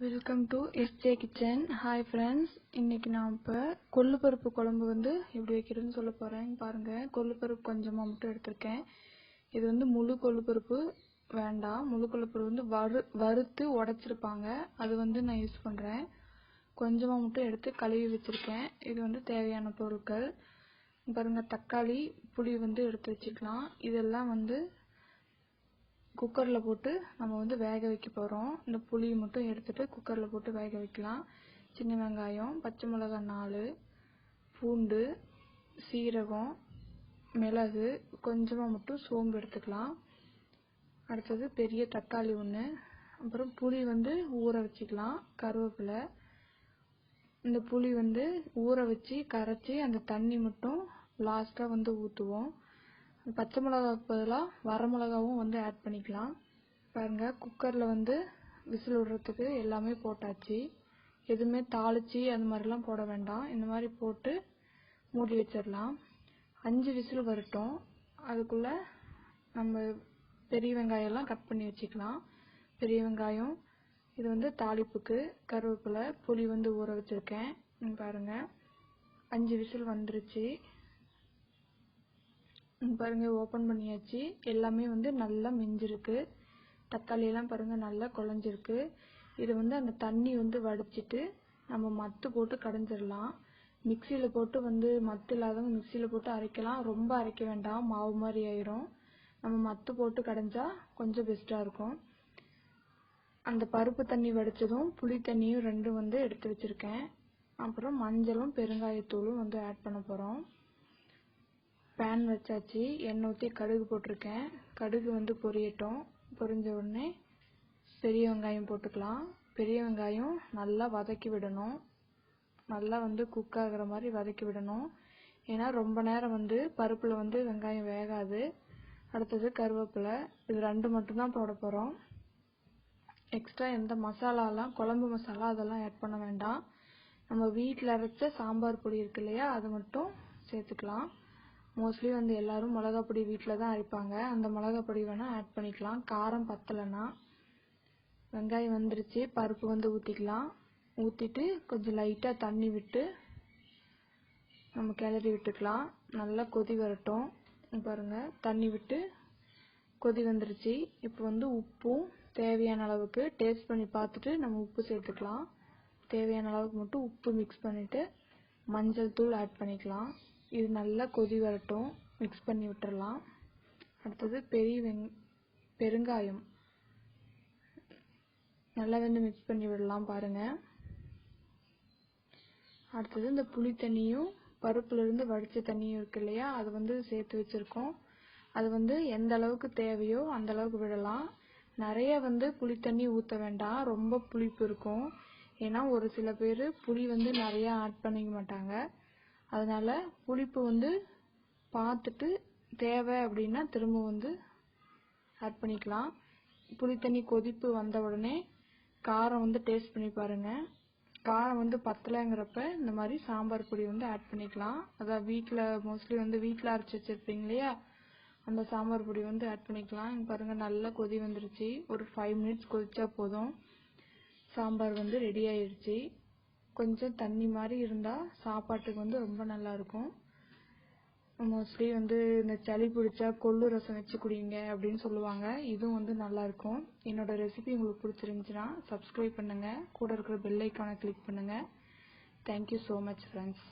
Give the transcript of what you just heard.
Welcome to SJ kitchen hi friends இன்னைக்கு நான் இப்போ கொள்ளுப்பருப்பு குழம்பு வந்து எப்படி வைக்கிறதுன்னு சொல்ல போகிறேன் பாருங்கள் கொள்ளுப்பருப்பு கொஞ்சமாக மட்டும் எடுத்திருக்கேன் இது வந்து முழு கொள்ளுப்பருப்பு வேண்டாம் முழு கொள்ளுப்பருப்பு வந்து வறு வறுத்து உடச்சிருப்பாங்க அது வந்து நான் யூஸ் பண்ணுறேன் கொஞ்சமாக மட்டும் எடுத்து கழுவி வச்சுருக்கேன் இது வந்து தேவையான பொருட்கள் பாருங்கள் தக்காளி புளி வந்து எடுத்து வச்சுக்கலாம் இதெல்லாம் வந்து குக்கரில் போட்டு நம்ம வந்து வேக வைக்க போகிறோம் இந்த புளியை மட்டும் எடுத்துட்டு குக்கரில் போட்டு வேக வைக்கலாம். சின்ன வெங்காயம் பச்சை மிளகாய் நாலு பூண்டு சீரகம் மிளகு கொஞ்சமாக மட்டும் சோம்பு எடுத்துக்கலாம். அடுத்தது பெரிய தக்காளி ஒன்று அப்புறம் புளி வந்து ஊற வச்சுக்கலாம் கருவேப்பிலை. இந்த புளி வந்து ஊற வச்சு கரைச்சி அந்த தண்ணி மட்டும் லாஸ்ட்டாக வந்து ஊற்றுவோம் பச்சை மிளகாவுக்கு பதிலாக வரமிளகாவும் வந்து ஆட் பண்ணிக்கலாம். பாருங்கள் குக்கரில் வந்து விசில் விடுறதுக்கு எல்லாமே போட்டாச்சு. எதுவுமே தாளித்து அந்த மாதிரிலாம் போட வேண்டாம். இந்த மாதிரி போட்டு மூடி வச்சிடலாம். அஞ்சு விசில் வரட்டும். அதுக்குள்ளே நம்ம பெரிய வெங்காயம்லாம் கட் பண்ணி வச்சுக்கலாம். பெரிய வெங்காயம் இது வந்து தாளிப்புக்கு கருவேப்பிலை புளி வந்து ஊற வச்சுருக்கேன். பாருங்கள் அஞ்சு விசில் வந்துருச்சு. பாருங்க ஓப்பன் பண்ணியாச்சு. எல்லாமே வந்து நல்லா மிஞ்சிருக்கு. தக்காளி எல்லாம் பாருங்க நல்லா குழஞ்சிருக்கு. இது வந்து அந்த தண்ணி வந்து வடிச்சிட்டு நம்ம மத்து போட்டு கடைஞ்சிடலாம் மிக்சியில் போட்டு வந்து மத்து இல்லாதவங்க மிக்சியில் போட்டு அரைக்கலாம். ரொம்ப அரைக்க வேண்டாம். மாவு மாதிரி ஆயிரும். நம்ம மத்து போட்டு கடைஞ்சா கொஞ்சம் பெஸ்ட்டாக இருக்கும். அந்த பருப்பு தண்ணி வடித்ததும் புளி தண்ணியும் ரெண்டும் வந்து எடுத்து வச்சுருக்கேன். அப்புறம் மஞ்சளும் பெருங்காயத்தூளும் வந்து ஆட் பண்ண போகிறோம் பேன் வச்சாச்சு. எண்ணெய் ஊற்றி கடுகு போட்டிருக்கேன். கடுகு வந்து பொரியட்டும். பொரிஞ்ச உடனே பெரிய வெங்காயம் போட்டுக்கலாம். பெரிய வெங்காயம் நல்லா வதக்கி விடணும். நல்லா வந்து குக் ஆகிற மாதிரி வதக்கி விடணும். ஏன்னா ரொம்ப நேரம் வந்து பருப்பில் வந்து வெங்காயம் வேகாது. அடுத்தது கருவேப்பிலை. இது ரெண்டு மட்டும்தான் போட போகிறோம் எக்ஸ்ட்ரா எந்த மசாலாலாம் குழம்பு மசாலா அதெல்லாம் ஆட் பண்ண வேண்டாம். நம்ம வீட்டில் அரைச்ச சாம்பார் பொடி இருக்கு இல்லையா அது மட்டும் சேர்த்துக்கலாம். மோஸ்ட்லி வந்து எல்லாரும் மிளகா பொடி வீட்டில் தான் அரைப்பாங்க. அந்த மிளகா பொடி வேணால் ஆட் பண்ணிக்கலாம். காரம் பத்தலைன்னா வெங்காயம் வந்துருச்சு. பருப்பு வந்து ஊற்றிக்கலாம் ஊற்றிட்டு கொஞ்சம் லைட்டாக தண்ணி விட்டு நம்ம கிளறி விட்டுக்கலாம். நல்லா கொதி வரட்டும். பாருங்கள் தண்ணி விட்டு கொதி வந்துருச்சு. இப்போ வந்து உப்பும் தேவையான அளவுக்கு டேஸ்ட் பண்ணி பார்த்துட்டு நம்ம உப்பு சேர்த்துக்கலாம். தேவையான அளவுக்கு மட்டும் உப்பு மிக்ஸ் பண்ணிவிட்டு மஞ்சள் தூள் ஆட் பண்ணிக்கலாம். இது நல்லா கொதி வரட்டும். மிக்ஸ் பண்ணி விட்டுறலாம். அடுத்தது பெரிய வெங் பெருங்காயம். நல்லா வந்து மிக்ஸ் பண்ணி விடலாம் பாருங்கள் அடுத்தது இந்த புளி தண்ணியும் பருப்புலேருந்து வடித்த தண்ணியும் இருக்கு இல்லையா? அது வந்து சேர்த்து வச்சுருக்கோம். அது வந்து எந்த அளவுக்கு தேவையோ அந்த அளவுக்கு விடலாம். நிறைய வந்து புளி தண்ணி ஊற்ற வேண்டாம். ரொம்ப புளிப்பு இருக்கும். ஏன்னா ஒரு சில பேர் புளி வந்து நிறையா ஆட் பண்ணிக்க மாட்டாங்க. அதனால் புளிப்பு வந்து பார்த்துட்டு தேவை அப்படின்னா திரும்ப வந்து ஆட் பண்ணிக்கலாம். புளி தண்ணி கொதிப்பு வந்த உடனே காரம் வந்து டேஸ்ட் பண்ணி பாருங்கள் காரம் வந்து பத்தலைங்கிறப்ப இந்த மாதிரி சாம்பார் பொடி வந்து ஆட் பண்ணிக்கலாம். அதான் வீட்டில் மோஸ்ட்லி வந்து வீட்டில் அரைச்சி வச்சுருப்பீங்க இல்லையா? அந்த சாம்பார் பொடி வந்து ஆட் பண்ணிக்கலாம். பாருங்கள் நல்லா கொதி வந்துருச்சு. ஒரு ஃபைவ் மினிட்ஸ் கொதிச்சா போதும். சாம்பார் வந்து ரெடி ஆயிடுச்சு கொஞ்சம் தண்ணி மாதிரி இருந்தால் சாப்பாட்டுக்கு வந்து ரொம்ப நல்லாயிருக்கும் மோஸ்ட்லி வந்து இந்த சளி பிடிச்சா கொள்ளு ரசம் வச்சு குடிங்க அப்படின்னு சொல்லுவாங்க. இதுவும் வந்து நல்லாயிருக்கும் என்னோட ரெசிபி உங்களுக்கு பிடிச்சிருந்துச்சுன்னா சப்ஸ்கிரைப் பண்ணுங்கள் கூட இருக்கிற பெல் ஐக்கானை கிளிக் பண்ணுங்கள் தேங்க்யூ ஸோ மச் ஃப்ரெண்ட்ஸ்